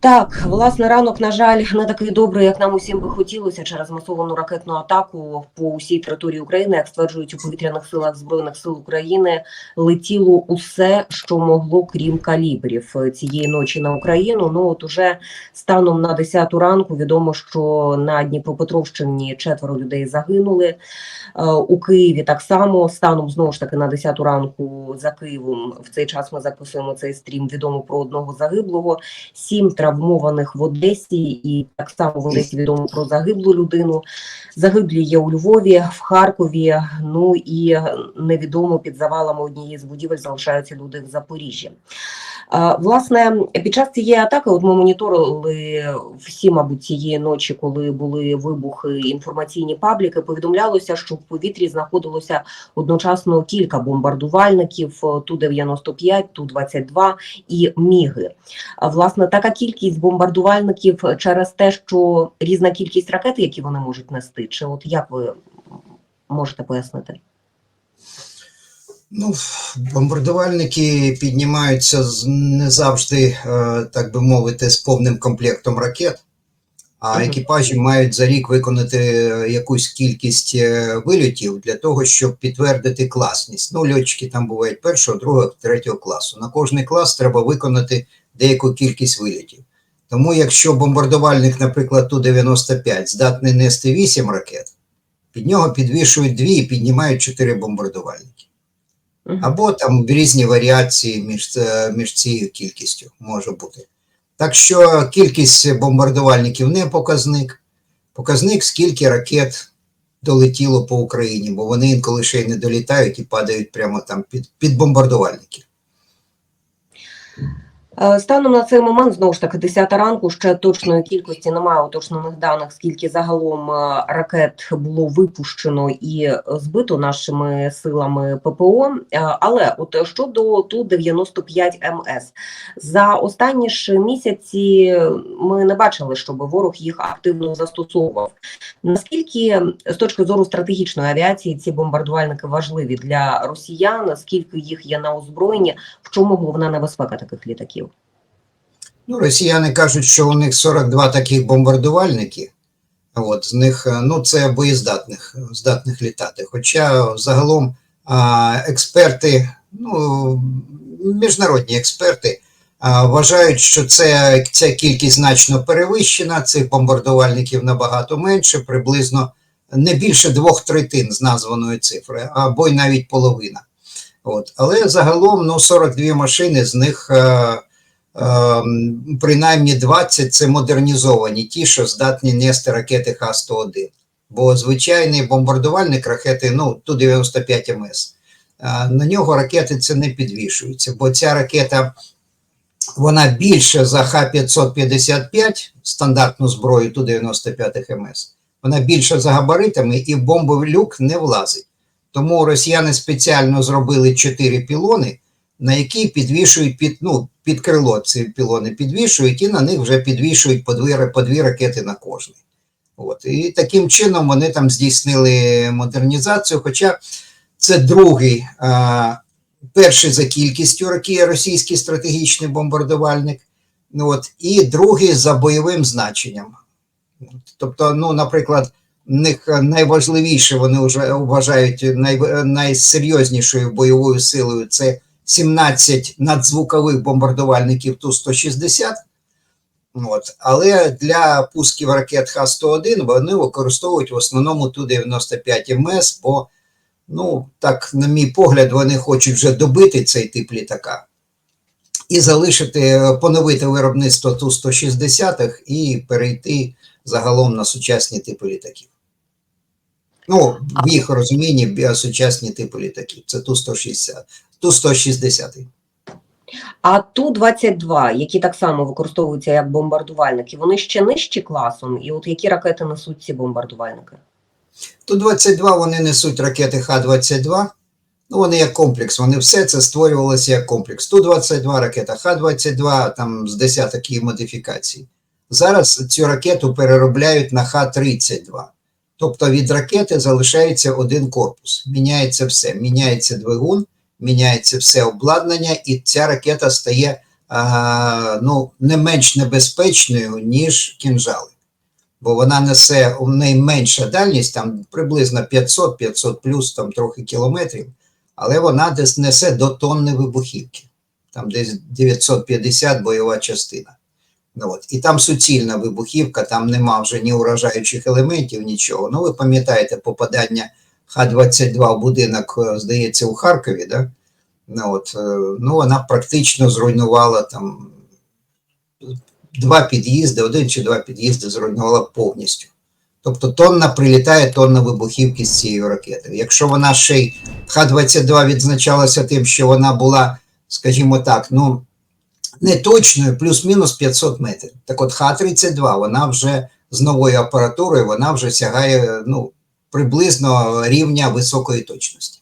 Так, власне, ранок, на жаль, не такий добрий, як нам усім би хотілося через масовану ракетну атаку по усій території України, як стверджують у повітряних силах збройних сил України, летіло усе, що могло, крім калібрів цієї ночі на Україну. Ну от уже станом на 10 ранку відомо, що на Дніпропетровщині четверо людей загинули. Е, У Києві так само станом знову ж таки на 10 ранку за Києвом. В цей час ми записуємо цей стрім. Відомо про одного загиблого, сім травмованих в Одесі, і так само в Одесі відомо про загиблу людину. Загиблі є у Львові, в Харкові. Ну і невідомо під завалами однієї з будівель залишаються люди в Запоріжжі. Власне, під час цієї атаки, от ми моніторили всі, мабуть, цієї ночі, коли були вибухи інформаційні пабліки, повідомлялося, що в повітрі знаходилося одночасно кілька бомбардувальників е, Ту-95, Ту-22 і Міги. Власне, така кількість бомбардувальників через те, що різна кількість ракет, які вони можуть нести, чи от як ви можете пояснити? Ну, бомбардувальники піднімаються не завжди, е, так би мовити, з повним комплектом ракет, а екіпажі мають за рік виконати е, якусь кількість е, вильотів для того, щоб підтвердити класність. Ну, льотчики там бувають першого, другого, третього класу. На кожний клас треба виконати деяку кількість вильотів. Тому, якщо бомбардувальник, наприклад, Ту-95 здатний нести 8 ракет, під нього підвішують дві і піднімають 4 бомбардувальники. Або там різні варіації між, між цією кількістю може бути. Так що кількість бомбардувальників не показник. Показник, скільки ракет долетіло по Україні, бо вони інколи ще й не долітають і падають прямо там під, під бомбардувальники. Е, Станом на цей момент, знову ж таки, 10 ранку, ще точної кількості немає уточнених даних, скільки загалом е, ракет було випущено і збито нашими силами ППО. Е, Але от щодо Ту-95 МС, за останні ж місяці ми не бачили, щоб ворог їх активно застосовував. Наскільки з точки зору стратегічної авіації ці бомбардувальники важливі для росіян? Наскільки їх є на озброєнні? В чому головна небезпека таких літаків? Ну, росіяни кажуть, що у них 42 таких бомбардувальники. От, з них, е, ну, це боєздатних, здатних літати. Хоча загалом експерти, ну, міжнародні експерти вважають, що це, ця кількість значно перевищена, цих бомбардувальників набагато менше, приблизно не більше двох третин з названої цифри, або й навіть половина. От. Але загалом ну, 42 машини, з них е, принаймні 20 це модернізовані, ті, що здатні нести ракети Х-101. Бо звичайний бомбардувальник ракети, ну, Ту-95 МС, на нього ракети це не підвішуються, бо ця ракета вона більше за Х-555, стандартну зброю Ту-95 МС, вона більше за габаритами і в бомбовий люк не влазить. Тому росіяни спеціально зробили 4 пілони, на які підвішують під, ну, під крило ці пілони підвішують, і на них вже підвішують по дві, по дві ракети на кожний. От. І таким чином вони там здійснили модернізацію. Хоча це другий, а, перший за кількістю російський стратегічний бомбардувальник, ну, от, і другий за бойовим значенням. Тобто, ну, наприклад, в них найважливіше вони вже вважають най, найсерйознішою бойовою силою це 17 надзвукових бомбардувальників Ту-160. От. Але для пусків ракет Х-101 вони використовують в основному Ту-95 МС, бо, ну, так, на мій погляд, вони хочуть вже добити цей тип літака і залишити, поновити виробництво Ту-160 і перейти загалом на сучасні типи літаків. Ну, в їх розумінні сучасні типи літаків. Це Ту-160. Ту-160. А Ту-22, які так само використовуються як бомбардувальники, вони ще нижчі класом, і от які ракети несуть ці бомбардувальники? Ту-22 вони несуть ракети Х-22. Ну, вони як комплекс, вони все це створювалося як комплекс. Ту-22 ракета, Х-22, там з десяток її модифікацій. Зараз цю ракету переробляють на Х-32. Тобто від ракети залишається один корпус. Міняється все. Міняється двигун, міняється все обладнання, і ця ракета стає а, ну, не менш небезпечною, ніж кінжали. Бо вона несе у неї менша дальність, там приблизно 500, 500 плюс, там трохи кілометрів, але вона десь несе до тонни вибухівки. Там десь 950 бойова частина. Ну, от. І там суцільна вибухівка, там нема вже ні уражаючих елементів, нічого. Ну, ви пам'ятаєте попадання Х-22 будинок, е, здається, у Харкові, да? ну, от, е, ну, вона практично зруйнувала там два під'їзди, один чи два під'їзди зруйнувала повністю. Тобто тонна прилітає тонна вибухівки з цією ракетою. Якщо вона ще й Х-22 відзначалася тим, що вона була, скажімо так, ну не точною, плюс-мінус 500 метрів. Так от Х-32, вона вже з новою апаратурою, вона вже сягає ну, приблизно рівня високої точності.